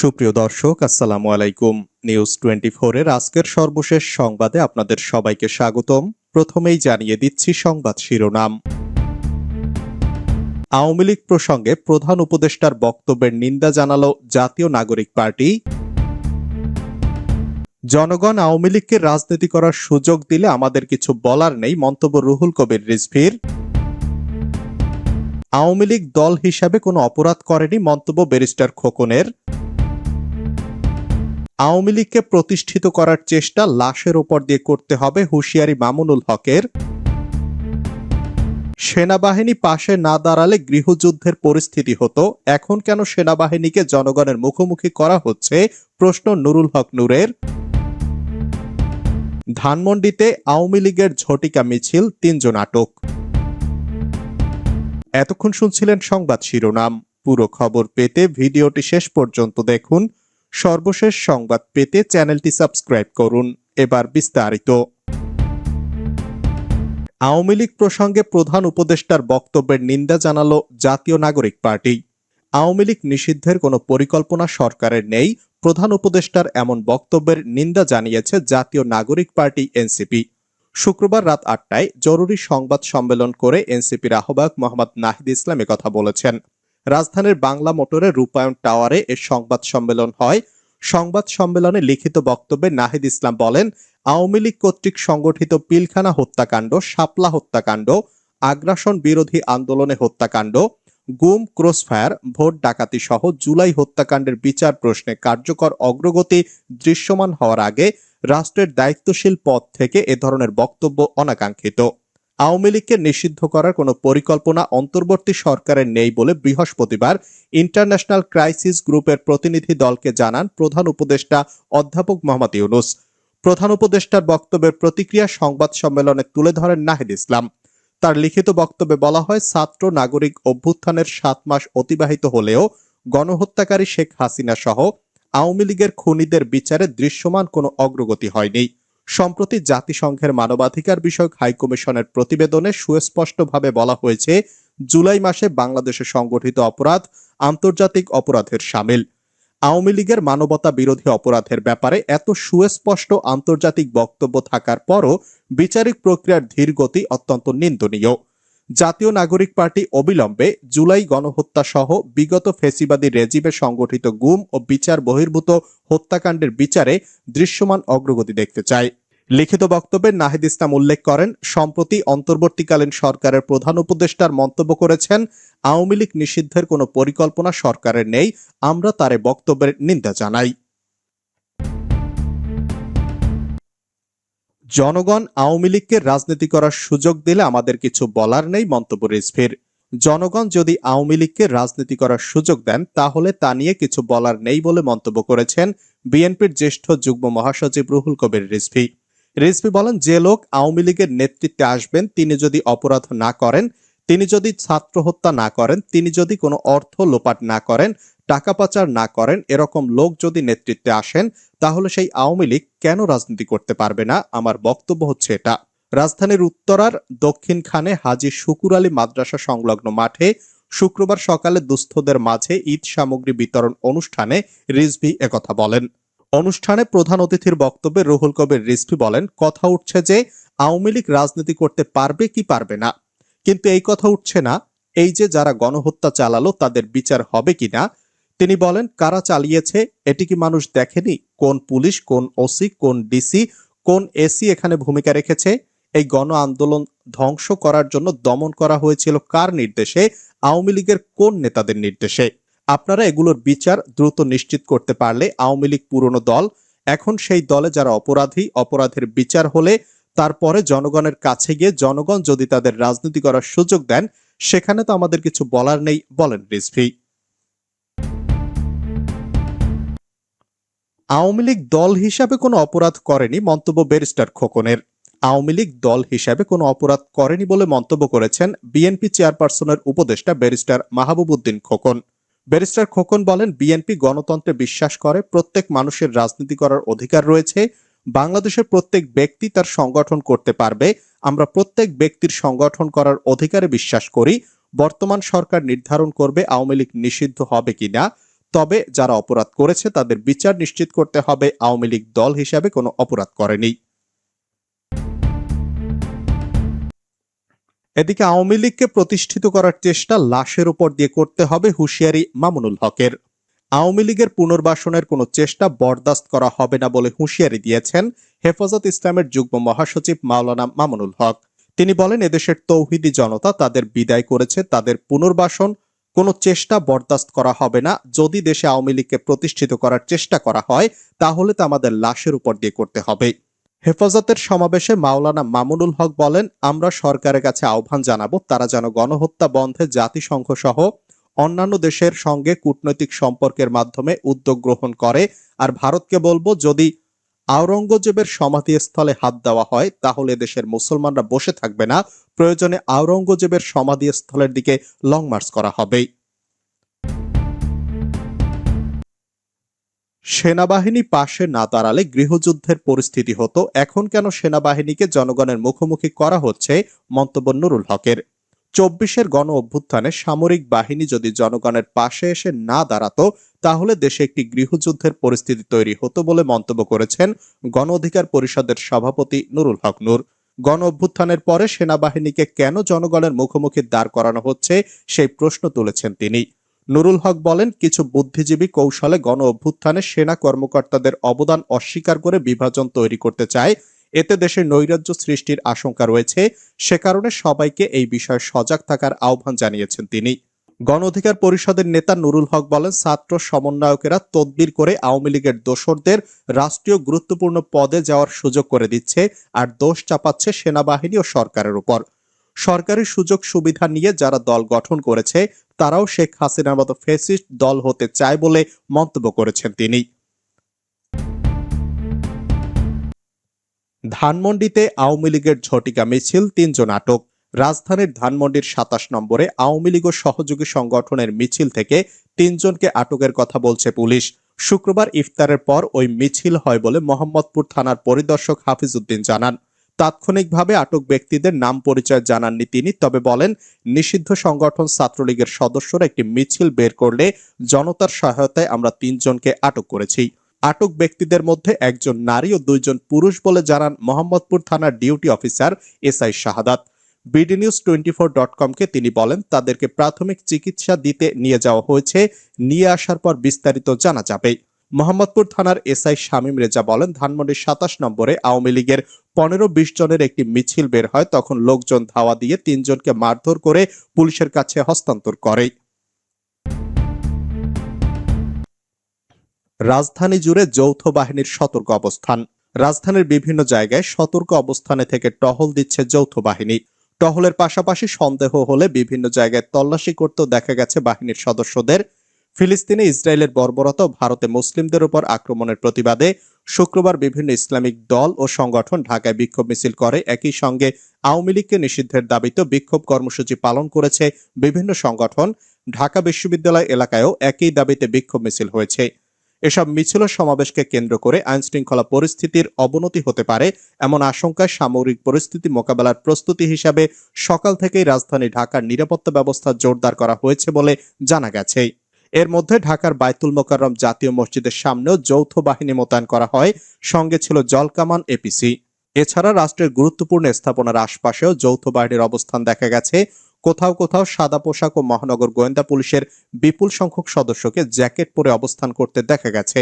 সুপ্রিয় দর্শক, আসসালামু আলাইকুম। নিউজ টোয়েন্টি এর আজকের সর্বশেষ সংবাদে আপনাদের সবাইকে স্বাগতম। প্রথমেই জানিয়ে দিচ্ছি সংবাদ শিরোনাম। আওয়ামী লীগ প্রসঙ্গে প্রধান উপদেষ্টার বক্তব্যের নিন্দা জানালো জাতীয় নাগরিক পার্টি। জনগণ আওয়ামী লীগকে রাজনীতি করার সুযোগ দিলে আমাদের কিছু বলার নেই, মন্তব্য রুহুল কবির রিজভির। আওয়ামী লীগ দল হিসাবে কোনো অপরাধ করেনি, মন্তব্য ব্যারিস্টার খোকনের। আওয়ামী লীগকে প্রতিষ্ঠিত করার চেষ্টা লাশের ওপর দিয়ে করতে হবে হুঁশিয়ারি মামুনুল হকের। সেনাবাহিনী পাশে না দাঁড়ালে গৃহযুদ্ধের পরিস্থিতি হতো। এখন কেন সেনাবাহিনীকে জনগণের মুখোমুখি করা হচ্ছে? প্রশ্ন নুরুল হক নূরের। ধানমন্ডিতে আওয়ামী লীগের ঝটিকা মিছিল, তিনজন আটক। এতক্ষণ শুনছিলেন সংবাদ শিরোনাম। পুরো খবর পেতে ভিডিওটি শেষ পর্যন্ত দেখুন। সর্বশেষ সংবাদ পেতে চ্যানেলটি সাবস্ক্রাইব করুন। এবার বিস্তারিত। আওয়ামী লীগ প্রসঙ্গে প্রধান উপদেষ্টার বক্তব্যের নিন্দা জানালো জাতীয় নাগরিক পার্টি। আওয়ামী লীগ নিষিদ্ধের কোনো পরিকল্পনা সরকারের নেই, প্রধান উপদেষ্টার এমন বক্তব্যের নিন্দা জানিয়েছে জাতীয় নাগরিক পার্টি এনসিপি। শুক্রবার রাত আটটায় জরুরি সংবাদ সম্মেলন করে এনসিপির আহ্বায়ক মোহাম্মদ নাহিদ ইসলাম কথা বলেছেন। রাজধানীর বাংলা মোটরের রূপায়ণ টাওয়ারে এ সংবাদ সম্মেলন হয়। সংবাদ সম্মেলনে লিখিত বক্তব্যে নাহিদ ইসলাম বলেন, আওয়ামী লীগ কর্তৃক সংগঠিত পিলখানা হত্যাকাণ্ড, শাপলা হত্যাকাণ্ড, আগ্রাসন বিরোধী আন্দোলনে হত্যাকাণ্ড, গুম, ক্রসফায়ার, ভোট ডাকাতি সহ জুলাই হত্যাকাণ্ডের বিচার প্রশ্নে কার্যকর অগ্রগতি দৃশ্যমান হওয়ার আগে রাষ্ট্রের দায়িত্বশীল পদ থেকে এ ধরনের বক্তব্য অনাকাঙ্ক্ষিত। আওয়ামী লীগকে নিষিদ্ধ করার কোনো পরিকল্পনা অন্তর্বর্তী সরকারের নেই বলে বৃহস্পতিবার ইন্টারন্যাশনাল ক্রাইসিস গ্রুপের প্রতিনিধি দলকে জানান প্রধান উপদেষ্টা অধ্যাপক মোহাম্মদ ইউনুস। প্রধান উপদেষ্টার বক্তব্যের প্রতিক্রিয়া সংবাদ সম্মেলনে তুলে ধরেন নাহিদ ইসলাম। তার লিখিত বক্তব্যে বলা হয়, ছাত্র নাগরিক অভ্যুত্থানের সাত মাস অতিবাহিত হলেও গণহত্যাকারী শেখ হাসিনা সহ আওয়ামী লীগের খুনিদের বিচারে দৃশ্যমান কোনো অগ্রগতি হয়নি। সম্প্রতি জাতিসংঘের মানবাধিকার বিষয়ক হাইকমিশনের প্রতিবেদনে সুস্পষ্টভাবে বলা হয়েছে, জুলাই মাসে বাংলাদেশে সংগঠিত অপরাধ আন্তর্জাতিক অপরাধের সামিল। আওয়ামী লীগের মানবতা বিরোধী অপরাধের ব্যাপারে এত সুস্পষ্ট আন্তর্জাতিক বক্তব্য থাকার পরও বিচারিক প্রক্রিয়ার ধীর গতি অত্যন্ত নিন্দনীয়। জাতীয় নাগরিক পার্টি অবিলম্বে জুলাই গণহত্যা সহ বিগত ফেসিবাদী রেজিমে সংগঠিত গুম ও বিচার বহির্ভূত হত্যাকাণ্ডের বিচারে দৃশ্যমান অগ্রগতি দেখতে চায়। লিখিত বক্তব্যে নাহিদ ইসলাম উল্লেখ করেন, সম্প্রতি অন্তর্বর্তীকালীন সরকারের প্রধান উপদেষ্টার মন্তব্য করেছেন, আওয়ামী লীগ নিষিদ্ধের কোনো পরিকল্পনা সরকারের নেই, আমরা তারে বক্তব্যের নিন্দা জানাই। জনগণ আওয়ামী লীগকে রাজনীতি করার সুযোগ দিলে আমাদের কিছু বলার নেই, মন্তব্য রিজভির। জনগণ যদি আওয়ামী লীগকে রাজনীতি করার সুযোগ দেন, তাহলে তা নিয়ে কিছু বলার নেই বলে মন্তব্য করেছেন বিএনপির জ্যেষ্ঠ যুগ্ম মহাসচিব রুহুল কবির রিজভি। রিজভি বলেন, যে লোক আওয়ামী লীগের নেতৃত্বে আসবেন, তিনি যদি অপরাধ না করেন, তিনি যদি ছাত্র হত্যা না করেন, তিনি যদি কোনো অর্থ লোপাট না করেন, টাকা পাচার না করেন, এরকম লোক যদি নেতৃত্বে আসেন, তাহলে সেই আওয়ামী লীগ কেন রাজনীতি করতে পারবে না? আমার বক্তব্য হচ্ছে এটা। রাজধানীর উত্তরার দক্ষিণ খানে হাজি শুকুর আলী মাদ্রাসা সংলগ্ন মাঠে শুক্রবার সকালে দুস্থদের মাঝে ঈদ সামগ্রী বিতরণ অনুষ্ঠানে রিজভি একথা বলেন। অনুষ্ঠানে প্রধান অতিথির বক্তব্যে রুহুল কবির রিজভি বলেন, কথা উঠছে যে আওয়ামী লীগ রাজনীতি করতে পারবে কি পারবে না। কিন্তু এই কথা উঠছে না। এই যে যারা গণহত্যা চালালো, তাদের বিচার হবে কিনা তিনি বলেন, কারা চালিয়েছে, এটি কি মানুষ দেখেনি? কোন পুলিশ, কোন ওসি, কোন ডিসি, কোন এসি এখানে ভূমিকা রেখেছে? এই গণ আন্দোলন ধ্বংস করার জন্য দমন করা হয়েছিল কার নির্দেশে? আওয়ামী লীগের কোন নেতাদের নির্দেশে? আপনারা এগুলোর বিচার দ্রুত নিশ্চিত করতে পারলে আওয়ামী লীগ পুরনো দল, এখন সেই দলে যারা অপরাধী, অপরাধের বিচার হলে তারপরে জনগণের কাছে গিয়ে জনগণ যদি তাদের রাজনীতি করার সুযোগ দেন, সেখানে তো আমাদের কিছু বলার নেই, বলেন রিজভি। আওয়ামী লীগ দল হিসাবে কোনো অপরাধ করেনি মন্তব্য ব্যারিস্টার খোকনের। আওয়ামী লীগ দল হিসাবে কোনো অপরাধ করেনি বলে মন্তব্য করেছেন বিএনপি চেয়ারপারসনের উপদেষ্টা ব্যারিস্টার মাহবুবুদ্দিন খোকন। ব্যারিস্টার খোকন বলেন, বিএনপি গণতন্ত্রে বিশ্বাস করে, প্রত্যেক মানুষের রাজনীতি করার অধিকার রয়েছে, বাংলাদেশের প্রত্যেক ব্যক্তি তার সংগঠন করতে পারবে, আমরা প্রত্যেক ব্যক্তির সংগঠন করার অধিকারে বিশ্বাস করি, বর্তমান সরকার নির্ধারণ করবে আওয়ামী লীগ নিষিদ্ধ হবে কিনা তবে যারা অপরাধ করেছে তাদের বিচার নিশ্চিত করতে হবে, আওয়ামী লীগ দল হিসাবে কোনো অপরাধ করেনি। এদিকে আওয়ামী লীগকে প্রতিষ্ঠিত করার চেষ্টা লাশের উপর দিয়ে করতে হবে হুঁশিয়ারি মামুনুল হকের। আওয়ামী লীগের পুনর্বাসনের কোনো চেষ্টা বরদাস্ত করা হবে না বলে হুঁশিয়ারি দিয়েছেন হেফাজত ইসলামের যুগ্ম মহাসচিব মাওলানা মামুনুল হক। তিনি বলেন, এদেশের তৌহিদি জনতা তাদের বিদায় করেছে, তাদের পুনর্বাসন কোনো চেষ্টা বরদাস্ত করা হবে না। যদি দেশে আওয়ামী লীগকে প্রতিষ্ঠিত করার চেষ্টা করা হয়, তাহলে তা আমাদের লাশের উপর দিয়ে করতে হবে। হেফাজতের সমাবেশে মাওলানা মামুনুল হক বলেন, আমরা সরকারের কাছে আহ্বান জানাব, তারা যেন গণহত্যা বন্ধে জাতিসংঘ সহ অন্যান্য দেশের সঙ্গে কূটনৈতিক সম্পর্কের মাধ্যমে উদ্যোগ গ্রহণ করে। আর ভারতকে বলব, যদি আওরঙ্গজেবের সমাধিস্থলে হাত দেওয়া হয়, তাহলে দেশের মুসলমানরা বসে থাকবে না। প্রয়োজনে আওরঙ্গজেবের সমাধিস্থলের দিকে লং মার্চ করা হবে। সেনাবাহিনী পাশে না দাঁড়ালে গৃহযুদ্ধের পরিস্থিতি হতো। এখন কেন সেনাবাহিনীকে জনগণের মুখোমুখি করা হচ্ছে? মন্তব্য নুরুল হকের। চব্বিশের গণ অভ্যুত্থানে সামরিক বাহিনী যদি জনগণের পাশে এসে না দাঁড়াতো, তাহলে দেশে একটি গৃহযুদ্ধের পরিস্থিতি তৈরি হতো বলে মন্তব্য করেছেন গণ অধিকার পরিষদের সভাপতি নুরুল হক নূর। গণ অভ্যুত্থানের পরে সেনাবাহিনীকে কেন জনগণের মুখোমুখি দাঁড় করানো হচ্ছে, সেই প্রশ্ন তুলেছেন তিনি। নুরুল হক বলেন, কিছু বুদ্ধিজীবী কৌশলে গণ অভ্যুত্থানে সেনা কর্মকর্তাদের অবদান অস্বীকার করে বিভাজন তৈরি করতে চায়। এতে দেশের নৈরাজ্য সৃষ্টির আশঙ্কা রয়েছে। সে কারণে সবাইকে এই বিষয়ে সজাগ থাকার আহ্বান জানিয়েছেন তিনি। গণ অধিকার পরিষদের নেতা নুরুল হক বলেন, ছাত্র সমন্বয়কেরা তদবির করে আওয়ামী লীগের দোসরদের রাষ্ট্রীয় গুরুত্বপূর্ণ পদে যাওয়ার সুযোগ করে দিচ্ছে, আর দোষ চাপাচ্ছে সেনাবাহিনী ও সরকারের উপর। সরকারি সুযোগ সুবিধা নিয়ে যারা দল গঠন করেছে, তারাও শেখ হাসিনার মতো ফেসিস্ট দল হতে চায় বলে মন্তব্য করেছেন তিনি। ধানমন্ডিতে আওয়ামী লীগের ঝটিকা মিছিল, তিনজন আটক। রাজধানীর ধানমন্ডির সাতাশ নম্বরে আওয়ামী লীগ সহযোগী সংগঠনের মিছিল থেকে তিনজনকে আটকের কথা বলছে পুলিশ। শুক্রবার ইফতারের পর ওই মিছিল হয় বলে মোহাম্মদপুর থানার পরিদর্শক হাফিজউদ্দিন জানান। তাৎক্ষণিকভাবে আটক ব্যক্তিদের নাম পরিচয় জানাননি তিনি। তবে বলেন, নিষিদ্ধ সংগঠন ছাত্রলীগের সদস্যরা একটি মিছিল বের করলে জনতার সহায়তায় আমরা তিনজনকে আটক করেছি। আটক ব্যক্তিদের মধ্যে একজন নারী ও দুইজন পুরুষ বলে জানান মোহাম্মদপুর থানার duty officer SI Shahadat. BD news twenty four dot কমকে তিনি বলেন, তাদেরকে প্রাথমিক চিকিৎসা দিতে নিয়ে যাওয়া হয়েছে, নিয়ে আসার পর বিস্তারিত জানা যাবে। মোহাম্মদপুর থানার এসআই শামীম রেজা বলেন, ধানমন্ডির সাতাশ নম্বরে আওয়ামী লীগের পনেরো বিশ জনের একটি মিছিল বের হয়, তখন লোকজন ধাওয়া দিয়ে তিনজনকে মারধর করে পুলিশের কাছে হস্তান্তর করে। রাজধানী জুড়ে যৌথ বাহিনীর সতর্ক অবস্থান। রাজধানীর বিভিন্ন জায়গায় সতর্ক অবস্থানে থেকে টহল দিচ্ছে যৌথ বাহিনী। টহলের পাশাপাশি সন্দেহ হলে বিভিন্ন জায়গায় তল্লাশি করতেও দেখা গেছে বাহিনীর সদস্যদের। ফিলিস্তিনে ইসরায়েলের বর্বরতা ভারতে মুসলিমদের উপর আক্রমণের প্রতিবাদে শুক্রবার বিভিন্ন ইসলামিক দল ও সংগঠন ঢাকায় বিক্ষোভ মিছিল করে। একই সঙ্গে আওয়ামী লীগকে নিষিদ্ধের দাবিতে বিক্ষোভ কর্মসূচি পালন করেছে বিভিন্ন সংগঠন। ঢাকা বিশ্ববিদ্যালয় এলাকায়ও একই দাবিতে বিক্ষোভ মিছিল হয়েছে। এসব মিছিল সমাবেশকে কেন্দ্র করে আইনশৃঙ্খলা পরিস্থিতির অবনতি হতে পারে এমন আশঙ্কায় সামরিক পরিস্থিতি মোকাবেলার প্রস্তুতি হিসাবে সকাল থেকেই রাজধানী ঢাকার নিরাপত্তা ব্যবস্থা জোরদার করা হয়েছে বলে জানা গেছে। এর মধ্যে ঢাকার বায়তুল মোকাররম জাতীয় মসজিদের সামনেও যৌথ বাহিনী মোতায়েন করা হয়। সঙ্গে ছিল জলকামান এপিসি। এছাড়া রাষ্ট্রের গুরুত্বপূর্ণ স্থাপনার আশপাশেও যৌথ বাহিনীর অবস্থান দেখা গেছে। কোথাও কোথাও সাদা পোশাক ও মহানগর গোয়েন্দা পুলিশের বিপুল সংখ্যক সদস্যকে জ্যাকেট পরে অবস্থান করতে দেখা গেছে